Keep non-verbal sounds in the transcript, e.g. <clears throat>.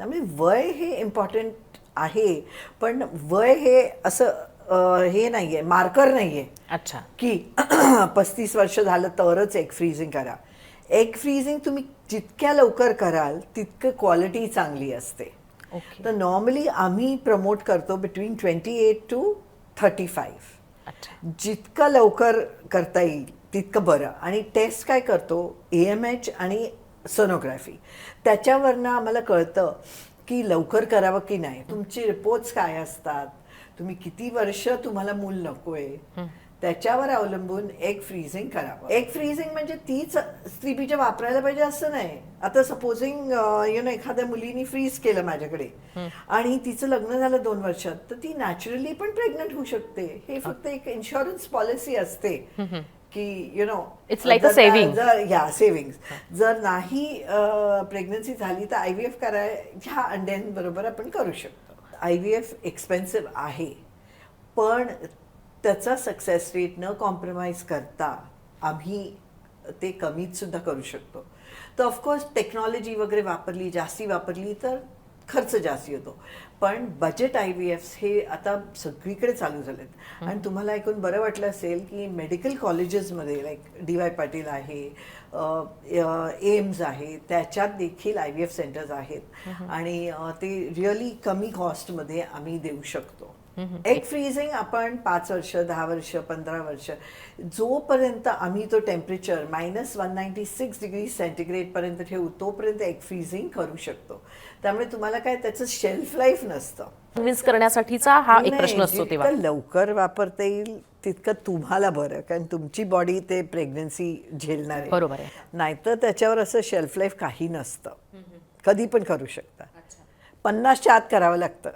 त्यामुळे वय हे इम्पॉर्टंट आहे पण वय हे असं हे नाही आहे मार्कर नाही आहे अच्छा. की <clears throat> पस्तीस वर्ष झालं तरच एग फ्रीजिंग करा. एग फ्रीजिंग तुम्ही जितक्या लवकर कराल तितकं क्वालिटी चांगली असते. तर नॉर्मली आम्ही प्रमोट करतो between twenty eight to thirty five अच्छा. जितकं लवकर करता येईल तितकं बरं. आणि टेस्ट काय करतो? ए एम एच आणि सोनोग्राफी त्याच्यावरनं आम्हाला कळतं की लवकर करावं की नाही. तुमचे रिपोर्ट्स काय असतात? तुम्ही किती वर्ष तुम्हाला मूल नकोय? त्याच्यावर अवलंबून एग फ्रीजिंग करावं. एग फ्रीजिंग म्हणजे तीच स्त्रीबीज वापरायला पाहिजे असं नाही. आता सपोजिंग यु नो एखाद्या मुलीनी फ्रीज केलं माझ्याकडे आणि तिचं लग्न झालं दोन वर्षात तर ती नॅचरली पण प्रेग्नंट होऊ शकते. हे फक्त एक इन्शुरन्स पॉलिसी असते. की you know like a saving. जर या सेव्हिंग जर नाही प्रेग्नन्सी झाली तर आय व्ही एफ कराय ह्या अंड्यांबरोबर आपण करू शकतो. आय व्ही एफ एक्सपेन्सिव्ह आहे. पण त्याचा सक्सेस रेट न कॉम्प्रोमाइज करता आम्ही ते कमीत सुद्धा करू शकतो. तर ऑफकोर्स टेक्नॉलॉजी वगैरे वापरली जास्ती वापरली तर खर्च जास्ती होतो पण बजेट आय व्ही एफ्स हे आता सगळीकडे चालू झालेत. आणि तुम्हाला ऐकून बरं वाटलं असेल की मेडिकल कॉलेजेसमध्ये लाईक डी वाय पाटील आहे एम्स आहे त्याच्यात देखील आय व्ही एफ सेंटर्स आहेत. आणि ते रिअली कमी कॉस्टमध्ये आम्ही देऊ शकतो. एग फ्रीजिंग आपण पाच वर्ष दहा वर्ष पंधरा वर्ष. जोपर्यंत आम्ही तो temperature minus one ninety six degree centigrade पर्यंत ठेवू तोपर्यंत एग फ्रीजिंग करू शकतो. त्यामुळे तुम्हाला काय त्याचं शेल्फ लाईफ नसतं. कन्व्हिन्स करण्यासाठीचा हा एक प्रश्न असतो तेव्हा. लवकर वापरता येईल तितकं तुम्हाला बरं कारण तुमची बॉडी ते प्रेग्नन्सी झेलणार आहे. बरोबर आहे. नाहीतर त्याच्यावर असं शेल्फ लाईफ काही नसतं. कधी पण करू शकता. पन्नासच्या आत करावं लागतं.